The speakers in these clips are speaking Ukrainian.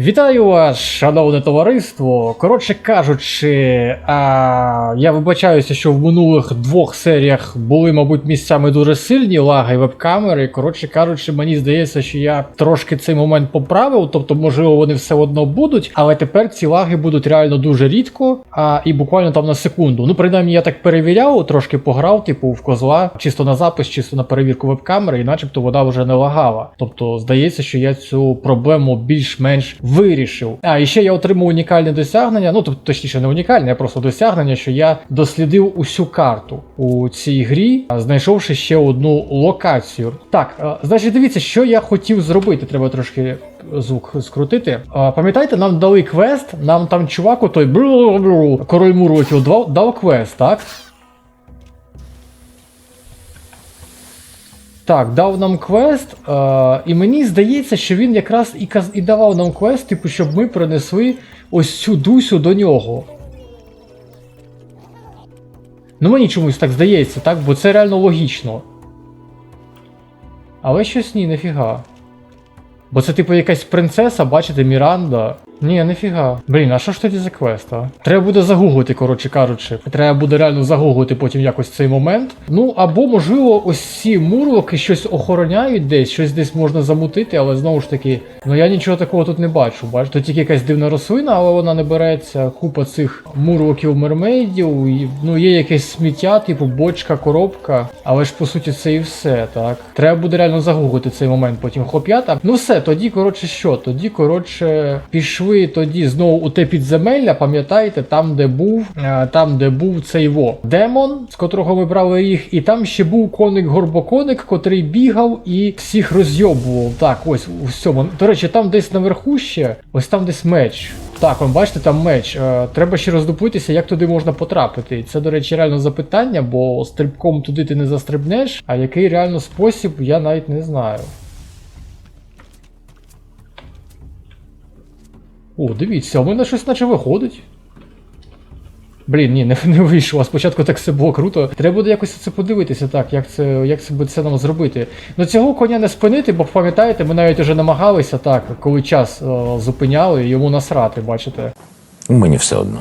Вітаю вас, шановне товариство. Коротше кажучи, а, я вибачаюся, що в минулих двох серіях були, мабуть, місцями дуже сильні лаги веб-камери. Коротше кажучи, мені здається, що я трошки цей момент поправив, тобто, можливо, вони все одно будуть, але тепер ці лаги будуть реально дуже рідко, а і буквально там на секунду. Ну, принаймні, я так перевіряв, трошки пограв, типу, в козла, чисто на запис, чисто на перевірку веб-камери, і начебто вона вже не лагала. Тобто, здається, що я цю проблему більш-менш вирішив. А і ще я отримав унікальне досягнення. Ну тобто, точніше, не унікальне, а просто досягнення, що я дослідив усю карту у цій грі, знайшовши ще одну локацію. Так, значить, дивіться, що я хотів зробити. Треба трошки звук скрутити. А, Пам'ятаєте, нам дали квест, нам там чувак, отой бру-бру, король Муроків дав, дав квест, так? Так, дав нам квест, е, і мені здається, що він якраз і, каз- і давав нам квест, типу, щоб ми принесли ось цю дусю до нього. Ну мені чомусь так здається, так? Бо це реально логічно. Але щось ні, нафіга. Бо це, типу, якась принцеса, бачите, Міранда. Ні, нафіга. Блін, а що ж тоді за квест, а? Треба буде загуглити, коротше кажучи. Треба буде реально загуглити потім якось цей момент. Ну, або, можливо, ось ці мурлоки щось охороняють десь, щось десь можна замутити, але знову ж таки, ну я нічого такого тут не бачу. Бачите, тут тільки якась дивна рослина, але вона не береться. Купа цих мурлоків мермейдів, ну є якесь сміття, типу бочка, коробка. Але ж по суті це і все, так. Треба буде реально загуглити цей момент, потім хлоп'ята. Ну все, тоді, коротше, що? Тоді, коротше, пішли тоді знову у те підземелля, пам'ятаєте, там, де був, е, там, де був цей во демон, з котрого ми брали їх, і там ще був коник-горбоконик, котрий бігав і всіх розйобував. Так, ось у всьому. До речі, там десь наверху ще, ось там десь меч. Так, он бачите, там меч. Е, треба ще роздупитися, як туди можна потрапити. Це, до речі, реально запитання, бо стрибком туди ти не застрибнеш, а який реально спосіб, я навіть не знаю. О, дивіться, у мене щось наче виходить. Блін, ні, не, не вийшло. А спочатку так все було круто. Треба буде якось це подивитися, так, як це як це, буде це нам зробити. Ну цього коня не спинити, бо пам'ятаєте, ми навіть вже намагалися так, коли час е, зупиняли, йому насрати, бачите. Мені все одно.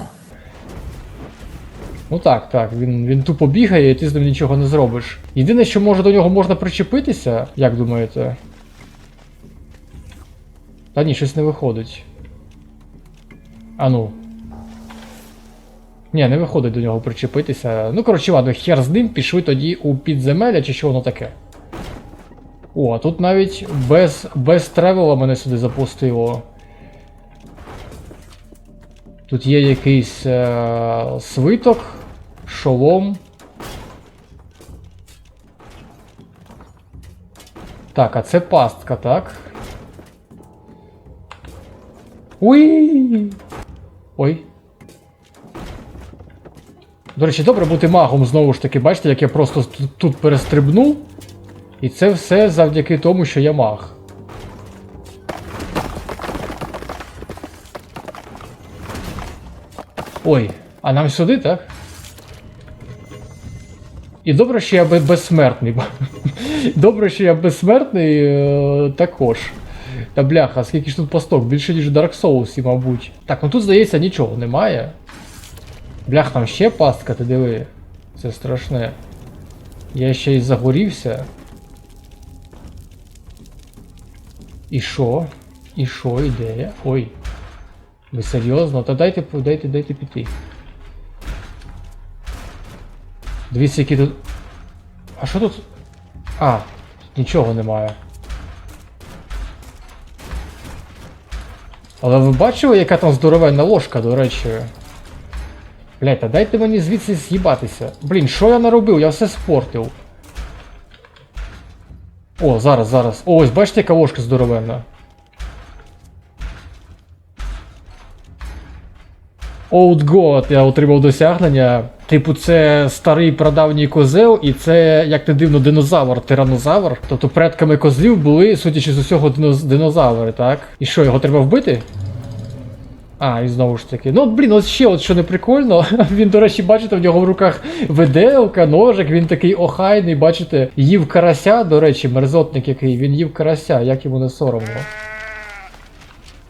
Ну так, так, він, він тупо бігає, і ти з ним нічого не зробиш. Єдине, що може до нього можна причепитися, як думаєте? Та ні, щось не виходить. А ну. Ні, не виходить до нього причепитися. Ну, коротше, ладно, хер з ним, пішли тоді у підземелля, чи що воно таке. О, а тут навіть без, без тревела мене сюди запустило. Тут є якийсь е- свиток, шолом. Так, а це пастка, так? Уй! Ой. До речі, добре бути магом знову ж таки, бачите, як я просто тут, перестрибнув. І це все завдяки тому, що я маг. Ой, а нам сюди, так? І добре, що я безсмертний. Добре, що я безсмертний е, також. Та бляха, скільки ж тут пасток? Більше, ніж Dark Souls, мабуть. Так, ну тут, здається, нічого немає. Блях, там ще пастка, ти диви. Це страшне. Я ще й загорівся. І що? І що, ідея? Ой. Ви серйозно? Та дайте, дайте, дайте піти. Дивіться, які тут. А що тут? А, тут нічого немає. Але ви бачили, яка там здоровенна ложка, до речі? Блять, а дайте мені звідси з'їбатися. Блін, що я наробив? Я все спортив. О, зараз, зараз. О, ось бачите, яка ложка здоровенна. Old God, я отримав досягнення. Типу, це старий прадавній козел, і це, як не дивно, динозавр, тиранозавр. Тобто предками козлів були, судячи з усього, динозаври, так? І що, його треба вбити? А, і знову ж таки. Ну, блін, ось ще от що не прикольно. Він, до речі, бачите, в нього в руках виделка, ножик, він такий охайний, бачите, їв карася, до речі, мерзотник який, він їв карася, як йому не соромно.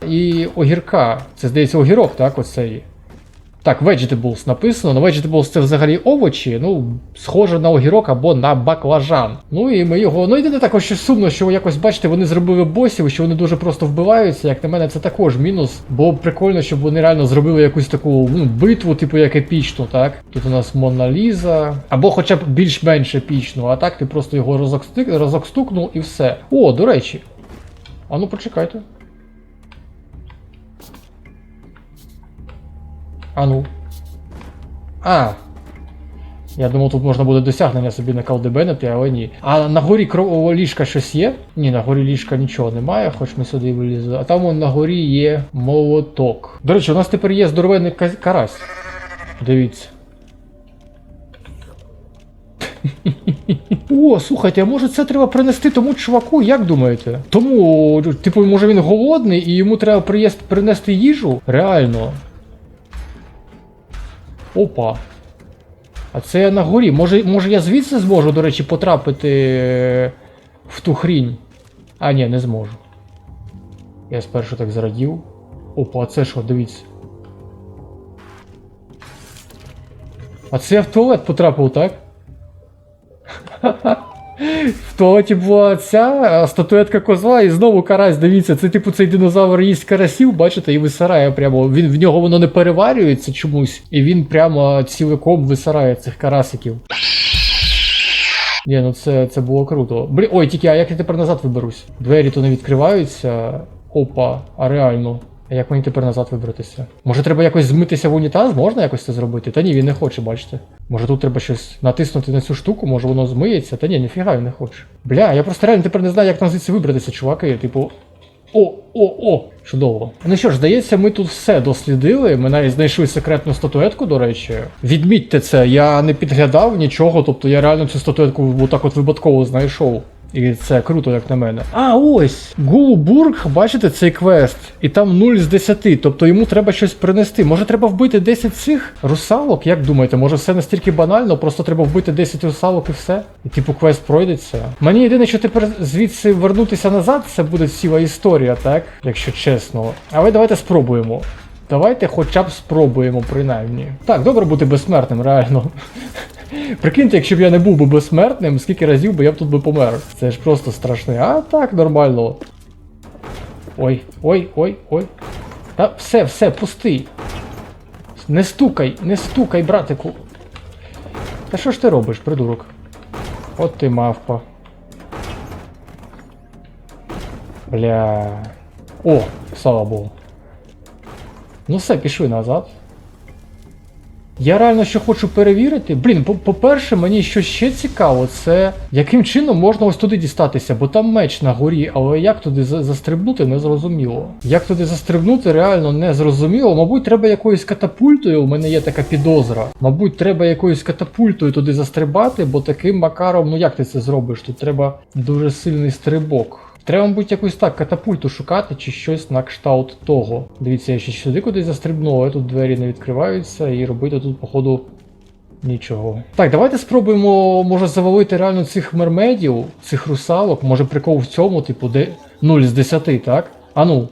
і огірка. Це здається огірок, так? Оцей. Так, vegetables написано. На vegetables це взагалі овочі, ну, схоже на огірок або на баклажан. Ну і ми його. Ну єдине також що сумно, що якось бачите, вони зробили босів, що вони дуже просто вбиваються. Як на мене, це також мінус. Було б прикольно, щоб вони реально зробили якусь таку ну, битву, типу як епічну, так? Тут у нас Мона Ліза. Або хоча б більш-менш епічну, а так ти просто його разок, стик, разок стукнув і все. О, до речі. А ну почекайте. А ну. А. Я думав, тут можна буде досягнення собі на накалдебенити, але ні. А на горі кро- ліжка щось є? Ні, на горі ліжка нічого немає, хоч ми сюди вилізли. А там вон на горі є молоток. До речі, у нас тепер є здоровенний ка- карась. Дивіться. О, слухайте, а може це треба принести тому чуваку, як думаєте? Тому, типу, може він голодний і йому треба принести їжу? Реально. Опа. А це я на горі. Може, може я звідси зможу, до речі, потрапити е, в ту хрінь? А, ні, не зможу. Я спершу так зрадів. Опа, а це що, дивіться. А це я в туалет потрапив, так? В туалеті була ця статуетка козла і знову карась, дивіться, це типу цей динозавр їсть карасів, бачите, і висирає прямо. Він, в нього воно не переварюється чомусь, і він прямо ціликом висирає цих карасиків. Ні, ну це, це було круто. Блін, ой, тільки, а як я тепер назад виберусь? Двері то не відкриваються. Опа, а реально. Як мені тепер назад вибратися? Може треба якось змитися в унітаз? Можна якось це зробити? Та ні, він не хоче, бачите. Може тут треба щось натиснути на цю штуку, може воно змиється? Та ні, ніфіга він не хоче. Бля, я просто реально тепер не знаю, як там звідси вибратися, чуваки. Типу. О, о, о! Чудово. Ну що ж, здається, ми тут все дослідили. Ми навіть знайшли секретну статуетку, до речі. Відмітьте це, я не підглядав нічого, тобто я реально цю статуетку отак от випадково знайшов. І це круто, як на мене. А, ось! Гулбург, бачите, цей квест. І там 0 з 10, тобто йому треба щось принести. Може треба вбити 10 цих русалок? Як думаєте, може все настільки банально, просто треба вбити 10 русалок і все? І типу квест пройдеться. Мені єдине, що тепер звідси вернутися назад, це буде ціла історія, так? Якщо чесно. Але давайте спробуємо. Давайте хоча б спробуємо, принаймні. Так, добре бути безсмертним, реально. Прикиньте, якщо б я не був би безсмертним, скільки разів би я б тут би помер. Це ж просто страшне. А так, нормально. Ой, ой, ой, ой. Та все, все, пусти. Не стукай, не стукай, братику. Та що ж ти робиш, придурок? От ти мавпа. Бля. О, слава Богу. Ну все, пішли назад. Я реально що хочу перевірити. Блін, по- по-перше, мені що ще цікаво, це яким чином можна ось туди дістатися, бо там меч на горі, але як туди за- застрибнути, не зрозуміло. Як туди застрибнути, реально не зрозуміло. Мабуть, треба якоюсь катапультою, у мене є така підозра. Мабуть, треба якоюсь катапультою туди застрибати, бо таким макаром, ну як ти це зробиш? Тут треба дуже сильний стрибок. Треба, мабуть, якусь так катапульту шукати чи щось на кшталт того. Дивіться, я ще сюди кудись застрибнув, але тут двері не відкриваються і робити тут, походу, нічого. Так, давайте спробуємо, може, завалити реально цих мермедів, цих русалок. Може прикол в цьому, типу, де 0 з 10, так? А ну.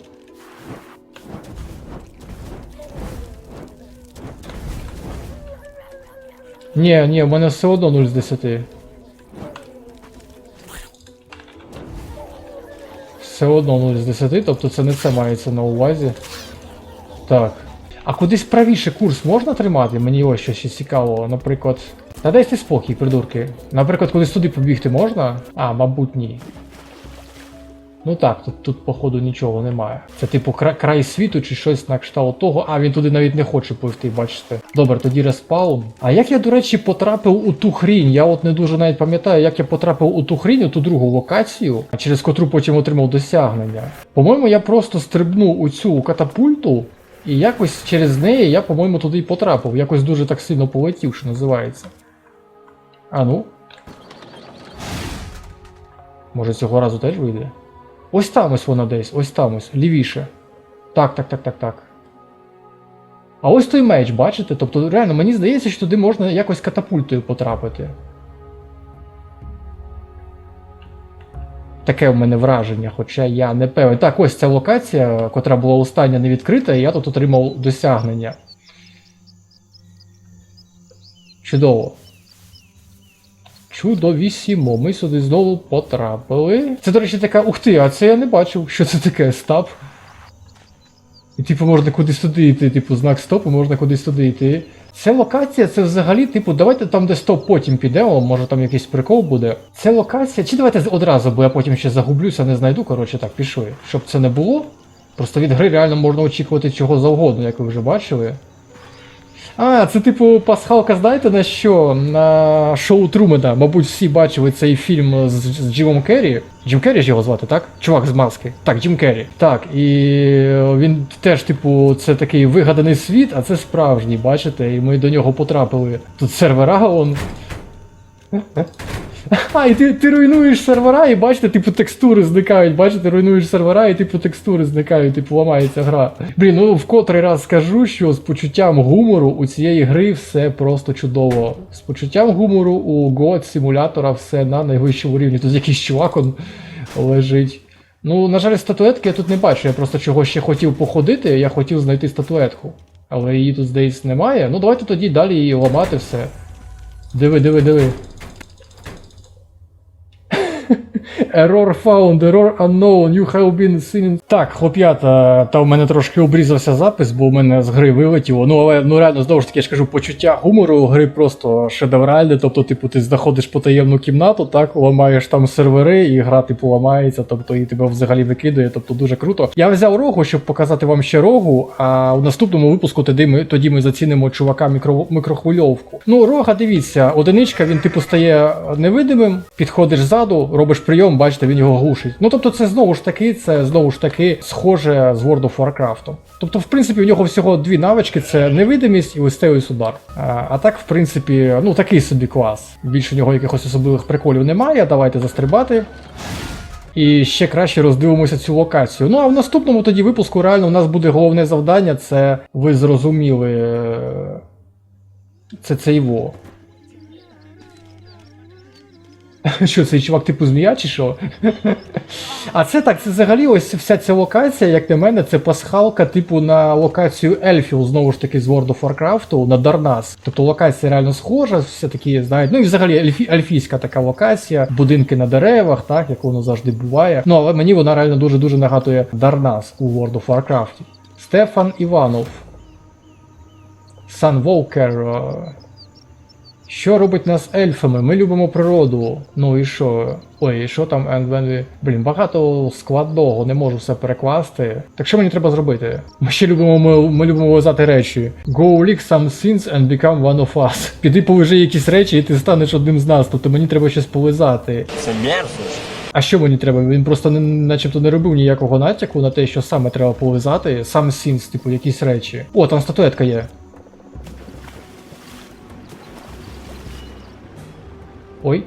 Ні, ні, в мене все одно 0 з 10. Все одно 0 з 10, тобто це не це мається на увазі. Так. А кудись правіше курс можна тримати? Мені ось що ще цікаво, наприклад. Та дайте спокій, придурки. Наприклад, кудись туди побігти можна? А, мабуть, ні. Ну так, тут, тут походу нічого немає. Це типу кра- край світу чи щось на кшталт того. А, він туди навіть не хоче пливти, бачите. Добре, тоді респаун. А як я, до речі, потрапив у ту хрінь? Я от не дуже навіть пам'ятаю, як я потрапив у ту хрінь, у ту другу локацію, через котру потім отримав досягнення. По-моєму, я просто стрибнув у цю катапульту. І якось через неї я, по-моєму, туди й потрапив. Якось дуже так сильно полетів, що називається. А ну. Може цього разу теж вийде? Ось там ось вона десь, ось там ось, лівіше. Так, так, так, так, так. А ось той меч, бачите? Тобто, реально, мені здається, що туди можна якось катапультою потрапити. Таке в мене враження, хоча я не певен. Так, ось ця локація, котра була остання не відкрита, і я тут отримав досягнення. Чудово. Чудовісімо, ми сюди знову потрапили. Це, до речі, така. Ух ти, а це я не бачив, що це таке стап. І типу можна кудись туди йти, типу, знак стопу, можна кудись туди йти. Ця локація, це взагалі, типу, давайте там, де стоп, потім підемо, може там якийсь прикол буде. Це локація. Чи давайте одразу, бо я потім ще загублюся, не знайду. Коротше, так, пішли. Щоб це не було. Просто від гри реально можна очікувати чого завгодно, як ви вже бачили. А, це типу пасхалка, знаєте на що? На шоу Трумена. Мабуть, всі бачили цей фільм з, з Джимом Керрі. Джим Керрі ж його звати, так? Чувак з маски. Так, Джим Керрі. Так, і він теж, типу, це такий вигаданий світ, а це справжній, бачите, і ми до нього потрапили. Тут сервера он. А, і ти, ти руйнуєш сервера, і бачите, типу текстури зникають. Бачите, руйнуєш сервера, і типу текстури зникають, типу ламається гра. Блін, ну в котрий раз скажу, що з почуттям гумору у цієї гри все просто чудово. З почуттям гумору у God симулятора все на найвищому рівні. Тут якийсь чувак он лежить. Ну, на жаль, статуетки я тут не бачу. Я просто чого ще хотів походити, я хотів знайти статуетку. Але її тут, здається, немає. Ну давайте тоді далі її ламати все. Диви, диви, диви. Error found, error unknown, you have been seen. Так, хлоп'ята, та в мене трошки обрізався запис, бо в мене з гри вилетіло. Ну, але ну реально знову ж таки, я ж кажу, почуття гумору гри просто шедевральне. Тобто, типу, ти заходиш по таємну кімнату, так, ламаєш там сервери, і гра типу ламається, тобто і тебе взагалі викидає, тобто дуже круто. Я взяв рогу, щоб показати вам ще рогу, а в наступному випуску тоді ми, тоді ми зацінимо чувака мікро, мікрохвильовку. Ну, рога, дивіться, одиничка, він типу стає невидимим, підходиш ззаду, робиш прийом, бачите, він його глушить. Ну тобто, це знову ж таки, це знову ж таки схоже з World of Warcraft. Тобто, в принципі, у нього всього дві навички: це невидимість і ось цей ось удар. А, а так, в принципі, ну такий собі клас. Більше у нього якихось особливих приколів немає. Давайте застрибати. І ще краще роздивимося цю локацію. Ну а в наступному тоді випуску реально у нас буде головне завдання, це ви зрозуміли. е, Це це його. Що цей чувак типу змія чи що? А це так, це взагалі ось вся ця локація, як на мене, це пасхалка, типу, на локацію ельфів, знову ж таки, з World of Warcraft, на Дарнас. Тобто локація реально схожа, все такі, знають. Ну і взагалі ельфі, ельфійська така локація, будинки на деревах, так, як воно завжди буває. Ну, але мені вона реально дуже-дуже нагадує Дарнас у World of Warcraft. Стефан Іванов. Сан Волкер. Що робить нас ельфами? Ми любимо природу. Ну і що? Ой, і що там we... Блін, багато складного, не можу все перекласти. Так що мені треба зробити? Ми ще любимо, ми, ми любимо вязати речі. Go lick some things and become one of us. Піди повижи якісь речі, і ти станеш одним з нас. Тобто мені треба щось повизати. Це мерзость. А що мені треба? Він просто не, начебто не робив ніякого натяку на те, що саме треба повизати. Сам сінс, типу, якісь речі. О, там статуетка є. Ой,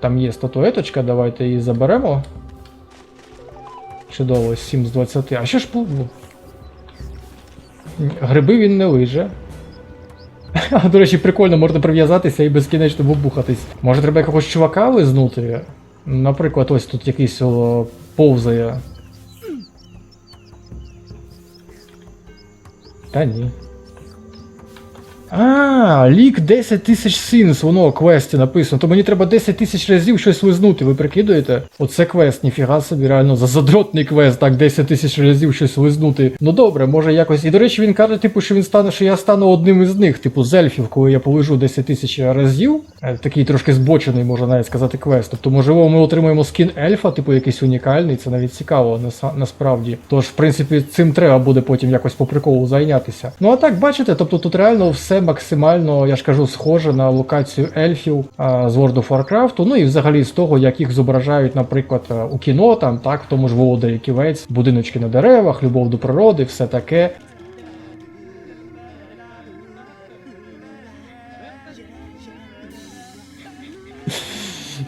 там є статуеточка, давайте її заберемо. Чудово, 7 з 20. А що ж по. Гриби він не лиже. До речі, прикольно, можна прив'язатися і безкінечно бубухатись. Може треба якогось чувака лизнути? Наприклад, ось тут якийсь о, повзає. Та ні. А, лік 10 тисяч синс, воно у квесті написано. То мені треба 10 тисяч разів щось лизнути, ви прикидуєте? Оце квест, ніфіга собі, реально за задротний квест, так 10 тисяч разів щось лизнути. Ну добре, може якось. І до речі, він каже, типу, що він стане, що я стану одним із них, типу, з ельфів, коли я полежу 10 тисяч разів. Е, Такий трошки збочений, можна навіть сказати, квест. Тобто, можливо, ми отримаємо скін ельфа, типу якийсь унікальний, це навіть цікаво, насправді. Тож, в принципі, цим треба буде потім якось по приколу зайнятися. Ну а так, бачите, тобто тут реально все максимально, я ж кажу, схоже на локацію ельфів а, з World of Warcraft, ну і взагалі з того, як їх зображають, наприклад, е, у кіно, там, так, в тому ж Володарі Ківець, будиночки на деревах, любов до природи, все таке.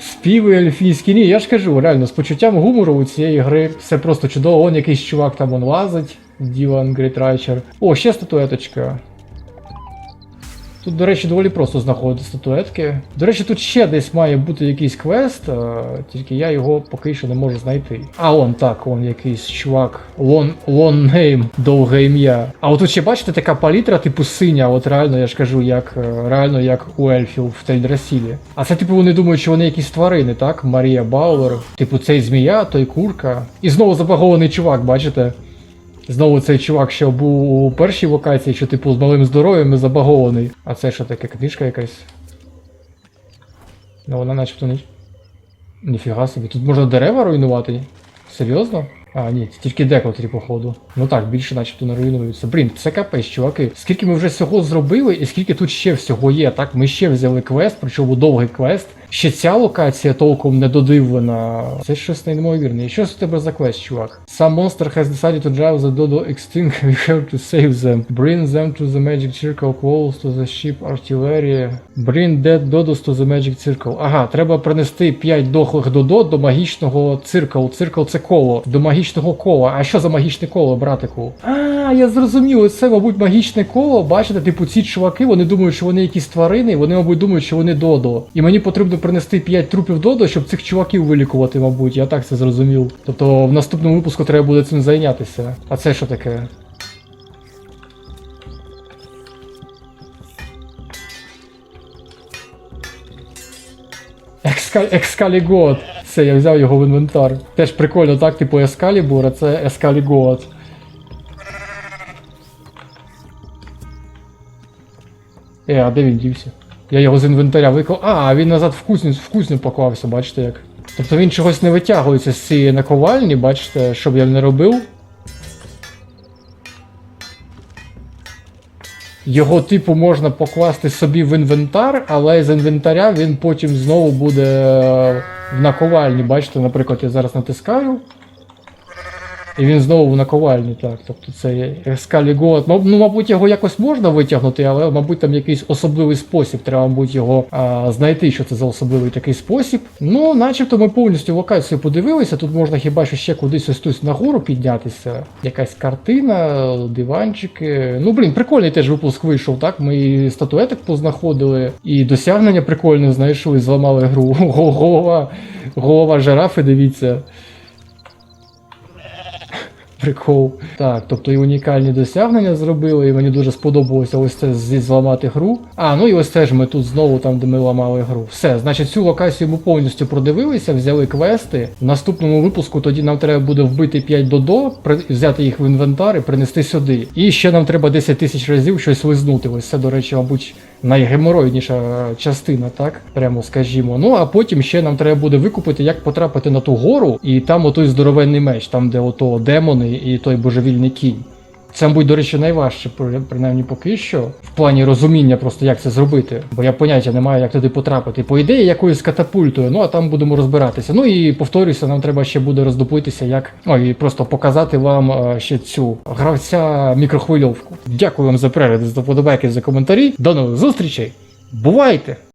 Співи ельфійські. Ні, я ж кажу, реально, з почуттям гумору у цієї гри все просто чудово. Он якийсь чувак там он лазить, Ділан Грейтрайчер. О, ще статуеточка. Тут, до речі, доволі просто знаходити статуетки. До речі, тут ще десь має бути якийсь квест, е, тільки я його поки що не можу знайти. А он так, он якийсь чувак. Лон, лон нейм, довге ім'я. А от тут ще бачите така палітра, типу синя, от реально, я ж кажу, як е, реально як у ельфів в Тельдрасілі. А це типу вони думають, що вони якісь тварини, так? Марія Баулер. Типу, цей змія, той курка. І знову забагований чувак, бачите? Знову цей чувак, що був у першій локації, що типу з малим здоров'ям і забагований. А це що таке, книжка якась? Ну вона начебто не. Ніфіга собі. Тут можна дерева руйнувати? Серйозно? А, ні, тільки декотрі, походу. Ну так, більше начебто не руйнуються. Блін, це капець, чуваки. Скільки ми вже всього зробили, і скільки тут ще всього є. Так, ми ще взяли квест, причому довгий квест. Ще ця локація толком не додивлена. Це щось неймовірне. І що у тебе за квест, чувак? Some monster has decided to drive the dodo extinct. We have to save them. Bring them to the magic circle close to the ship artillery. Bring dead dodos to the magic circle. Ага, треба принести 5 дохлих додо до магічного циркл. Циркл це коло. До магічного кола. А що за магічне коло, братику? А, я зрозумів, це, мабуть, магічне коло. Бачите, типу, ці чуваки, вони думають, що вони якісь тварини, вони, мабуть, думають, що вони додо. І мені потрібно принести 5 трупів додо, щоб цих чуваків вилікувати, мабуть. Я так це зрозумів. Тобто в наступному випуску треба буде цим зайнятися. А це що таке? Екска... Екскалігот. Все, я взяв його в інвентар. Теж прикольно, так, типу Ескалібур, а це Ескалігот. Е, а де він дівся? Я його з інвентаря виклав. А, він назад в кузню, в кузню поклався, бачите як. Тобто він чогось не витягується з цієї наковальні, бачите, що б я не робив. Його, типу, можна покласти собі в інвентар, але з інвентаря він потім знову буде в наковальні. Бачите, наприклад, я зараз натискаю. І він знову в наковальні, так. Тобто це ескалігот. Ну, мабуть, його якось можна витягнути, але, мабуть, там якийсь особливий спосіб. Треба, мабуть, його а, знайти, що це за особливий такий спосіб. Ну, начебто ми повністю локацію подивилися. Тут можна хіба що ще кудись ось тут нагору піднятися. Якась картина, диванчики. Ну, блін, прикольний теж випуск вийшов, так? Ми і статуеток познаходили, і досягнення прикольне знайшли, зламали гру. Голова, голова жирафи, дивіться. Прикол. Так, тобто і унікальні досягнення зробили, і мені дуже сподобалося ось це зі зламати гру. А, ну і ось це ж ми тут знову там, де ми ламали гру. Все, значить, цю локацію ми повністю продивилися, взяли квести. В наступному випуску тоді нам треба буде вбити 5 додо, взяти їх в інвентар і принести сюди. І ще нам треба 10 тисяч разів щось лизнути. Ось це, до речі, мабуть, найгеморойніша частина, так? Прямо скажімо. Ну а потім ще нам треба буде викупити, як потрапити на ту гору, і там отой здоровенний меч, там де ото демони і той божевільний кінь. Це, мабуть, до речі, найважче, при- принаймні поки що, в плані розуміння просто як це зробити. Бо я поняття не маю, як туди потрапити. По ідеї, якоюсь катапультою, ну а там будемо розбиратися. Ну і повторюся, нам треба ще буде роздоплитися, як. Ой, і просто показати вам е, ще цю гравця мікрохвильовку. Дякую вам за перегляд, за вподобайки, за коментарі. До нових зустрічей. Бувайте!